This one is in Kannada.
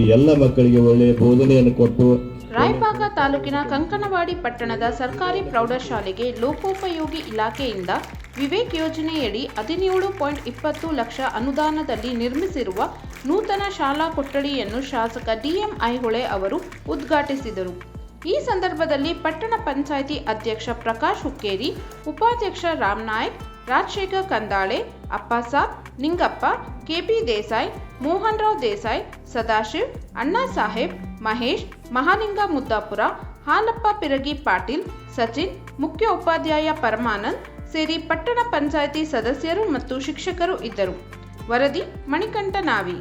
ಈ ಎಲ್ಲ ಮಕ್ಕಳಿಗೆ ಒಳ್ಳೆಯ ಬೋಧನೆಯನ್ನು ಕೊಟ್ಟು ರಾಯಬಾಗ ತಾಲೂಕಿನ ಕಂಕನವಾಡಿ ಪಟ್ಟಣದ ಸರ್ಕಾರಿ ಪ್ರೌಢಶಾಲೆಗೆ ಲೋಕೋಪಯೋಗಿ ಇಲಾಖೆಯಿಂದ ವಿವೇಕ್ ಯೋಜನೆಯಡಿ ಹದಿನೇಳು ಪಾಯಿಂಟ್ ಇಪ್ಪತ್ತು ಲಕ್ಷ ಅನುದಾನದಲ್ಲಿ ನಿರ್ಮಿಸಿರುವ ನೂತನ ಶಾಲಾ ಕೊಠಡಿಯನ್ನು ಶಾಸಕ ಡಿಎಂ ಐಹೊಳೆ ಅವರು ಉದ್ಘಾಟಿಸಿದರು. ಈ ಸಂದರ್ಭದಲ್ಲಿ ಪಟ್ಟಣ ಪಂಚಾಯಿತಿ ಅಧ್ಯಕ್ಷ ಪ್ರಕಾಶ್ ಹುಕ್ಕೇರಿ, ಉಪಾಧ್ಯಕ್ಷ ರಾಮನಾಯಕ್ ರಾಜಶೇಖರ್ ಕಂದಾಳೆ ಅಪ್ಪಾಸಾಬ್ ನಿಂಗಪ್ಪ ಕೆಪಿ ದೇಸಾಯಿ, ಮೋಹನ್ ರಾವ್ ದೇಸಾಯಿ ಸದಾಶಿವ್, ಅಣ್ಣಾ ಸಾಹೇಬ್, ಮಹೇಶ್, ಮಹಾಲಿಂಗ ಮುದ್ದಾಪುರ, ಹಾಲಪ್ಪ ಪಿರಗಿ ಪಾಟೀಲ್, ಸಚಿನ್, ಮುಖ್ಯ ಉಪಾಧ್ಯಾಯ ಪರಮಾನಂದ್ ಸೇರಿ ಪಟ್ಟಣ ಪಂಚಾಯಿತಿ ಸದಸ್ಯರು ಮತ್ತು ಶಿಕ್ಷಕರು ಇದ್ದರು. ವರದಿ ಮಣಿಕಂಠ ನಾವಿ.